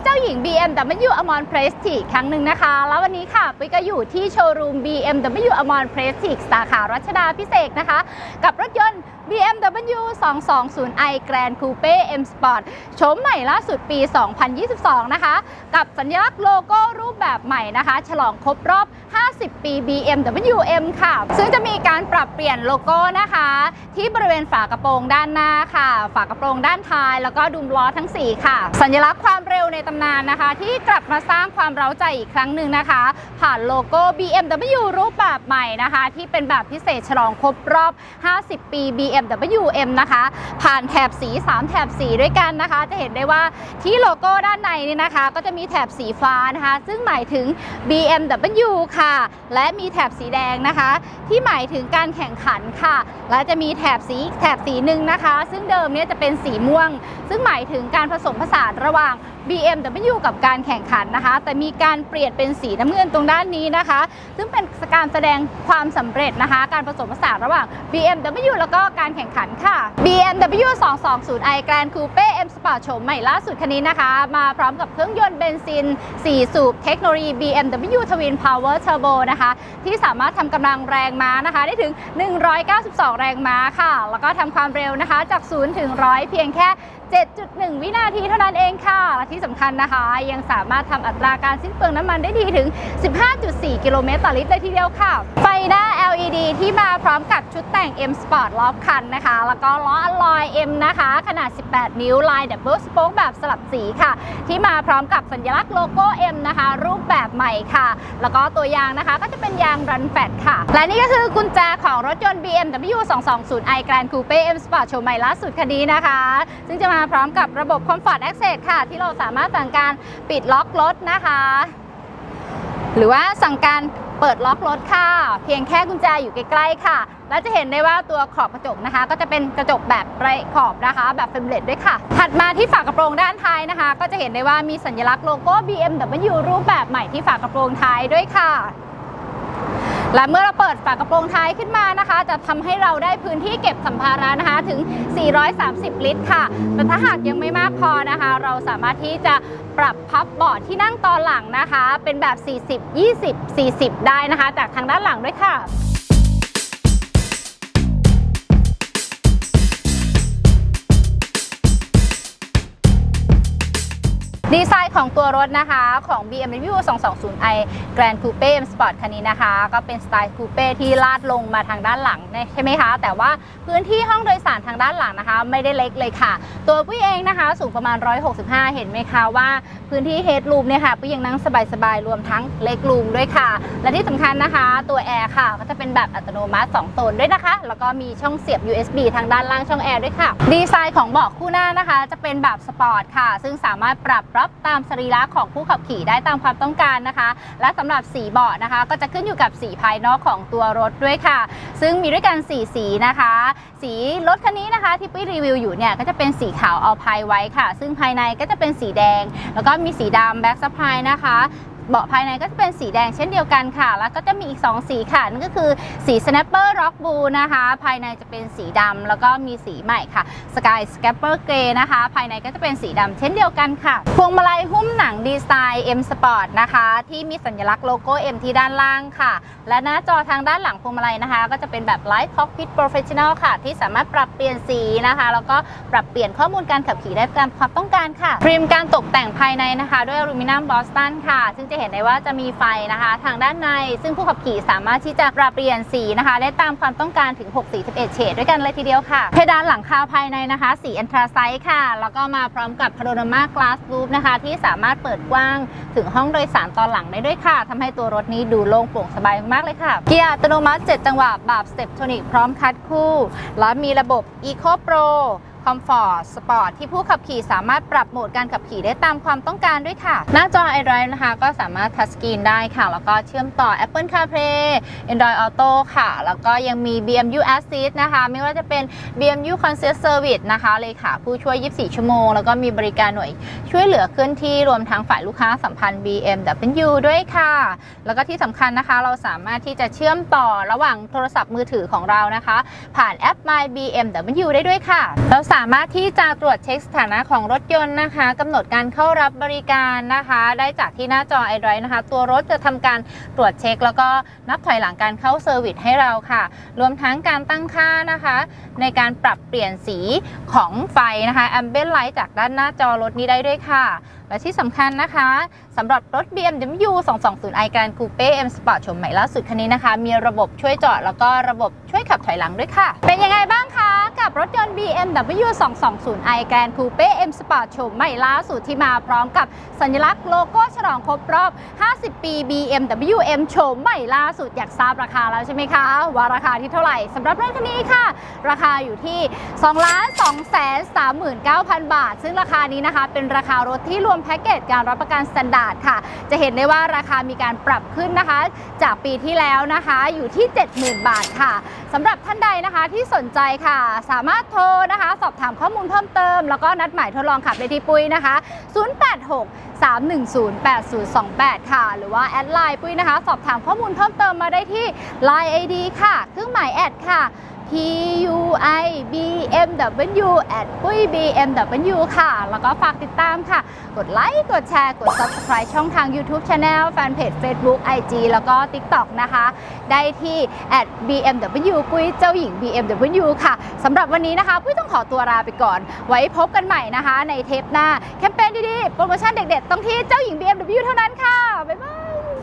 ้เจ้าหญิง BMW a m o n Prestige ครั้งหนึ่งนะคะ แล้ววันนี้ค่ะปุ้ยก็อยู่ที่โชว์รูม BMW a m o n Prestige สาขารัชดาพิเศษนะคะ กับรถยนต์ BMW 220i Grand Coupe M Sport โฉมใหม่ล่าสุดปี 2022 นะคะ กับสัญลักษณ์โลโก้รูปแบบใหม่นะคะ ฉลองครบรอบ 50 ปี BMW M ค่ะ ซึ่งจะมีการปรับเปลี่ยนโลโก้นะคะ ที่บริเวณฝากระโปรงด้านหน้าค่ะ ฝากระโปรงด้านท้าย แล้วก็ดุมล้อทั้ง 4 ค่ะ สัญลักษณ์ความเร็วในตำนานนะคะ ที่กลับมาสร้างความเร้าใจอีกครั้งหนึ่งนะคะ ผ่านโลโก้ BMW รูปแบบใหม่นะคะ ที่เป็นแบบพิเศษฉลองครบรอบ 50 ปี BMW M นะคะ ผ่านแถบสี 3 แถบสีด้วยกันนะคะ จะเห็นได้ว่าที่โลโก้ด้านในนี่นะคะ ก็จะมีแถบสีฟ้านะคะ ซึ่งหมายถึง BMW ค่ะ และมีแถบสีแดงนะคะ ที่หมายถึงการแข่งขันค่ะ และจะมีแถบสีแถบสีหนึ่งนะคะ ซึ่งเดิมเนี่ยจะเป็นสีม่วง ซึ่งหมายถึงการผสมผสานระหว่าง BMW กับการแข่งขันนะคะ แต่มีการเปลี่ยนเป็นสีน้ำเงินตรงด้านนี้นะคะ ซึ่งเป็นการแสดงความสำเร็จนะคะ การผสมผสานระหว่าง BMW แล้วก็การแข่งขันค่ะ BMW 220i Grand Coupe M Sport โฉมใหม่ล่าสุดคันนี้นะคะ มาพร้อมกับเครื่องยนต์เบนซิน 4 สูบเทคโนโลยี BMW Twin Power Turbo นะคะ ที่สามารถทำกำลังแรงม้านะคะ ได้ถึง 192 แรงม้าค่ะ แล้วก็ทำความเร็วนะคะจาก 0 ถึง 100 เพียงแค่ 7.1 วินาทีเท่านั้นเองค่ะ และที่สำคัญนะคะ ยังสามารถทำอัตราการสิ้นเปลืองน้ำมันได้ดีถึง 15.4 กิโลเมตรต่อลิตรเลยทีเดียวค่ะ ไฟหน้า LED ที่มาพร้อมกับชุดแต่ง M Sport รอบคันนะคะ แล้วก็ล้ออลลอย M นะคะ ขนาด 18 นิ้วลาย Double Spoke แบบสลับสีค่ะ ที่มาพร้อมกับสัญลักษณ์โลโก้ M นะคะ รูปแบบใหม่ค่ะ แล้วก็ตัวยางนะคะก็จะเป็นยางรันแฟตค่ะ และนี่ก็คือกุญแจของรถยนต์ BMW 220i Grand Coupe M Sport โฉมใหม่ล่าสุดคันนี้นะคะ ซึ่งจะมาพร้อมกับระบบ Comfort Access ค่ะ ที่เราสามารถสั่งการปิดล็อกรถนะคะ หรือว่าสั่งการเปิดล็อกรถค่ะ เพียงแค่กุญแจอยู่ใกล้ๆค่ะ และจะเห็นได้ว่าตัวขอบกระจกนะคะ ก็จะเป็นกระจกแบบไร้ขอบนะคะ แบบเฟรมเลตด้วยค่ะ ถัดมาที่ฝากระโปรงด้านท้ายนะคะ ก็จะเห็นได้ว่ามีสัญลักษณ์โลโก้ BMW รูปแบบใหม่ที่ฝากระโปรงท้ายด้วยค่ะ และเมื่อเราเปิดฝากระโปรงท้ายขึ้นมานะคะ จะทำให้เราได้พื้นที่เก็บสัมภาระนะคะถึง 430 ลิตรค่ะ แต่ถ้าหากยังไม่มากพอนะคะ เราสามารถที่จะปรับพับเบาะที่นั่งตอนหลังนะคะ เป็นแบบ 40 20 40 ได้นะคะ จากทางด้านหลังด้วยค่ะ ดีไซน์ของตัวรถนะคะของ BMW 220i Grand Coupe Sport คันนี้นะคะ ก็เป็นสไตล์คูเป้ที่ลาดลงมาทางด้านหลังใช่ไหมคะ แต่ว่าพื้นที่ห้องโดยสารทางด้านหลังนะคะ ไม่ได้เล็กเลยค่ะ ตัวปุ้เองนะคะ สูงประมาณ 165 เห็นไหมคะว่าพื้นที่เฮดรูมเนี่ยค่ะปุ้ยังนั่งสบายๆ รวมทั้งเล็กรูมด้วยค่ะ และที่สำคัญนะคะ ตัวแอร์ค่ะ ก็จะเป็นแบบอัตโนมัติ 2 โซนด้วยนะคะ แล้วก็มีช่องเสียบ USB ทางด้านล่างช่องแอร์ด้วยค่ะ ดีไซน์ของเบาะคู่หน้านะคะ จะเป็นแบบสปอร์ตค่ะ ซึ่งสามารถปรับรับตามสรีระของผู้ขับขี่ได้ตามความต้องการนะคะ และสำหรับสีเบาะนะคะ ก็จะขึ้นอยู่กับสีภายนอกของตัวรถด้วยค่ะ ซึ่งมีด้วยกัน4สีนะคะ สีรถคันนี้นะคะที่ปุ้ยรีวิวอยู่เนี่ยก็จะเป็นสีขาวเอาภายไว้ค่ะ ซึ่งภายในก็จะเป็นสีแดง แล้วก็มีสีดำแบ็กซัพายนะคะ เบาะภายในก็จะเป็นสีแดงเช่นเดียวกันค่ะ แล้วก็จะมีอีก 2 สีค่ะ นั่นก็คือสี Snapper Rock Blue นะคะ ภายในจะเป็นสีดำแล้วก็มีสีใหม่ค่ะ Sky Scrapper Grey นะคะ ภายในก็จะเป็นสีดำเช่นเดียวกันค่ะ พวงมาลัยหุ้มหนังดีไซน์ M Sport นะคะ ที่มีสัญลักษณ์โลโก้ M ที่ด้านล่างค่ะ และหน้าจอทางด้านหลังพวงมาลัยนะคะ ก็จะเป็นแบบ Light Cockpit Professional ค่ะ ที่สามารถปรับเปลี่ยนสีนะคะ แล้วก็ปรับเปลี่ยนข้อมูลการขับขี่ได้ตามความต้องการค่ะ พรีมการตกแต่งภายในนะคะ ด้วยอลูมิเนียมบอสตันค่ะ ซึ่งจะเห็นได้ว่าจะมีไฟนะคะ ทางด้านในซึ่งผู้ขับขี่สามารถที่จะปรับเปลี่ยนสีนะคะได้ตามความต้องการถึง 6 สี11เฉดด้วยกันเลยทีเดียวค่ะ เพดานหลังคาภายในนะคะ สีแอนทราไซต์ค่ะ แล้วก็มาพร้อมกับพาโนรามากลาสรูฟนะคะ ที่สามารถเปิดกว้างถึงห้องโดยสารตอนหลังได้ด้วยค่ะทำให้ตัวรถนี้ดูโล่งโปร่งสบายมากเลยค่ะ เกียร์อัตโนมัติ 7 จังหวะแบบสเต p โทนิกพร้อมคัดคู่ และมีระบบ Eco Pro คอมฟอร์ตสปอร์ตที่ผู้ขับขี่สามารถปรับโหมดการขับขี่ได้ตามความต้องการด้วยค่ะ หน้าจอ iDrive นะคะ ก็สามารถทัชสกรีนได้ค่ะ แล้วก็เชื่อมต่อ Apple CarPlay Android Auto ค่ะ แล้วก็ยังมี BMU Assist นะคะ ไม่ว่าจะเป็น BMU Concierge Service นะคะเลยค่ะ ผู้ช่วย 24 ชั่วโมง แล้วก็มีบริการหน่วยช่วยเหลือเคลื่อนที่รวมทั้งฝ่ายลูกค้าสัมพันธ์ BMW ด้วยค่ะ แล้วก็ที่สำคัญนะคะ เราสามารถที่จะเชื่อมต่อระหว่างโทรศัพท์มือถือของเรานะคะ ผ่านแอป My BMW ได้ด้วยค่ะแล้วสามารถที่จะตรวจเช็คสถานะของรถยนต์นะคะกำหนดการเข้ารับบริการนะคะ ได้จากที่หน้าจอ iDrive นะคะ ตัวรถจะทำการตรวจเช็ค แล้วก็นับถอยหลังการเข้าเซอร์วิสให้เราค่ะ รวมทั้งการตั้งค่านะคะ ในการปรับเปลี่ยนสีของไฟนะคะแอมเบ l ไลท์จากด้านหน้าจอรถนี้ได้ด้วยค่ะ และที่สำคัญนะคะสำหรับรถ BMW 220i Grand Coupe M Sport ชมใหม่ล่าสุดคันนี้นะคะ มีระบบช่วยจอดแล้วก็ระบบช่วยขับถอยหลังด้วยค่ะ เป็นยังไงบ้างคะกับรถยนต์ BMW 220i Grand Coupe M Sport โฉมใหม่ล่าสุดที่มาพร้อมกับสัญลักษณ์โลโก้ฉลองครบรอบ 50 ปี BMW M โฉมใหม่ล่าสุดอยากทราบราคาแล้วใช่ไหมคะ ว่าราคาที่เท่าไหร่สำหรับรถคันนี้ค่ะ ราคาอยู่ที่ 2 2 3 9 0 0 0 บาท ซึ่งราคานี้นะคะเป็นราคารถที่รวมแพ็กเกจการรับประกันสแตนดาร์ดค่ะ จะเห็นได้ว่าราคามีการปรับขึ้นนะคะ จากปีที่แล้วนะคะอยู่ที่ 70,000 บาทค่ะสำหรับท่านใดนะคะที่สนใจค่ะ สามารถโทรนะคะ สอบถามข้อมูลเพิ่มเติม แล้วก็นัดหมายทดลองขับได้ที่ปุ้ยนะคะ 086 310 8028 ค่ะ หรือว่าแอดไลน์ปุ้ยนะคะ สอบถามข้อมูลเพิ่มเติมมาได้ที่ Line ID ค่ะ เครื่องหมายแอดค่ะ P U I B M W แอดปุ้ย B M W ค่ะ แล้วก็ฝากติดตามค่ะ กดไลค์กดแชร์กด Subscribe ช่องทาง YouTube Channel แฟนเพจ Facebook IG แล้วก็ TikTok นะคะ ได้ที่ at BMW ปุ้ยเจ้าหญิง BMW ค่ะสำหรับวันนี้นะคะ ปุ้ยต้องขอตัวลาไปก่อน ไว้พบกันใหม่นะคะ ในเทปหน้า แคมเปญดีๆ โปรโมชั่นเด็ดๆ ต้องที่เจ้าหญิง BMW เท่านั้นค่ะ บ๊ายบาย